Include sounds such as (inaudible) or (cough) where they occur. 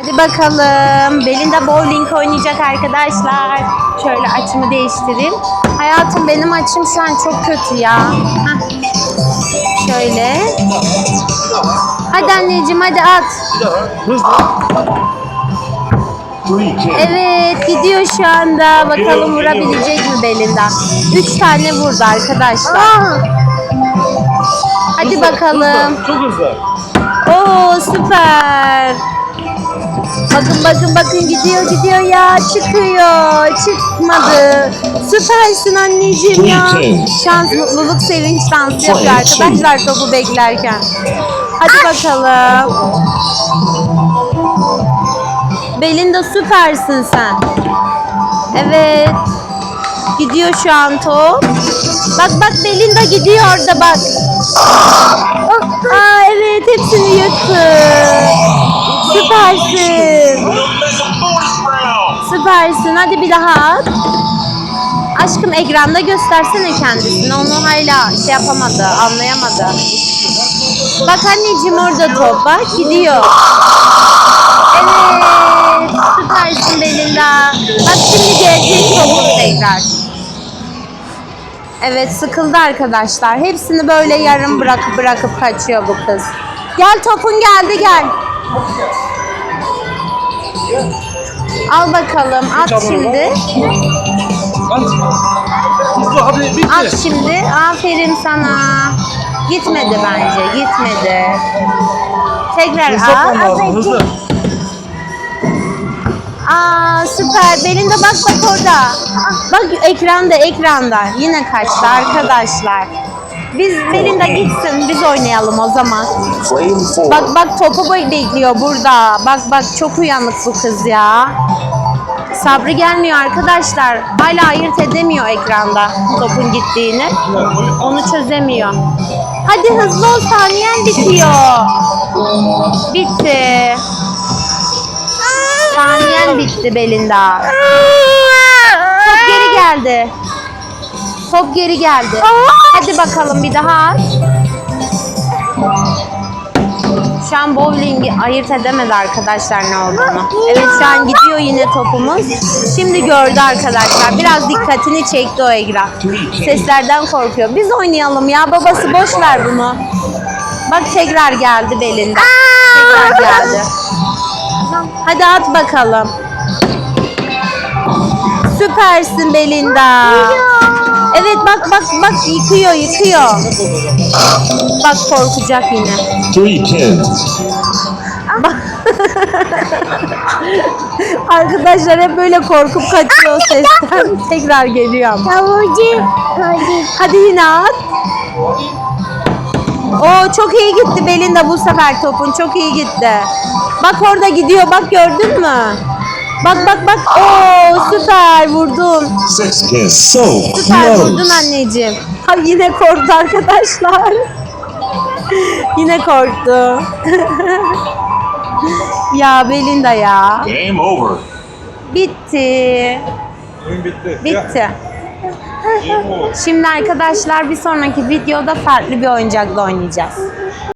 Hadi bakalım. Belinda bowling oynayacak arkadaşlar. Şöyle açımı değiştireyim. Hayatım benim açım şu an çok kötü ya. Heh. Şöyle. Hadi anneciğim hadi at. Evet gidiyor şu anda. Bakalım vurabilecek mi Belinda? Üç tane vurdu arkadaşlar. Hadi bakalım. Çok hızlı. Oo süper. Bakın bakın bakın gidiyor gidiyor ya çıkıyor çıkmadı. Süpersin anneciğim ya. Şans mutluluk sevinç dansı yapıyor arkadaşlar topu beklerken. Hadi bakalım. Belinda süpersin sen. Evet. Gidiyor şu an top. Bak bak Belinda gidiyor orada bak. Aa evet hepsini yıktı. Süpersin. Süpersin. Hadi bir daha at. Aşkım ekranda göstersene kendisini. Onu hala şey yapamadı, anlayamadı. Bak anneciğim orada top bak gidiyor. Evet. Süpersin Belinda. Bak şimdi gelecek topun tekrar. Evet sıkıldı arkadaşlar. Hepsini böyle yarım bırakıp bırakıp kaçıyor bu kız. Gel topun geldi gel. Al bakalım at şimdi. At. Şimdi. Aferin sana. Gitmedi bence gitmedi. Tekrar lazım hızlı. Aa süper. Belinda bak bak orada. Bak ekranda ekranda. Yine kaçtı arkadaşlar. Biz Belinda gitsin biz oynayalım o zaman. Bak bak topu bekliyor burada. Bak bak çok uyanık bu kız ya. Sabrı gelmiyor arkadaşlar. Hala ayırt edemiyor ekranda topun gittiğini. Onu çözemiyor. Hadi hızlı ol saniyen bitiyor. Bitti. Saniyen bitti Belinda. Top geri geldi. Top geri geldi. Hadi bakalım bir daha at. Şu an bowling'i ayırt edemedi arkadaşlar ne olduğunu. Evet şu an gidiyor yine topumuz. Şimdi gördü arkadaşlar. Biraz dikkatini çekti o ekran. Seslerden korkuyor. Biz oynayalım ya babası boş ver bunu. Bak tekrar geldi belinde. Tekrar geldi. Hadi at bakalım. Süpersin Belinda. Evet bak bak bak yıkıyor yıkıyor. Bak korkacak yine. Three (laughs) ten. Arkadaşlar hep böyle korkup kaçıyor o sesten. (laughs) Tekrar geliyor ama. Tavucu. Hadi. Hadi yine at. Oo çok iyi gitti Belinda bu sefer topun çok iyi gitti. Bak orada gidiyor bak gördün mü? Bak bak bak. Oo süper ten. So Süper vurdun anneciğim. Ha yine korktu arkadaşlar. (laughs) yine korktu. (laughs) ya Belinda ya. Game over. Bitti. Oyun bitti. Bitti. Game over. Şimdi arkadaşlar bir sonraki videoda farklı bir oyuncakla oynayacağız.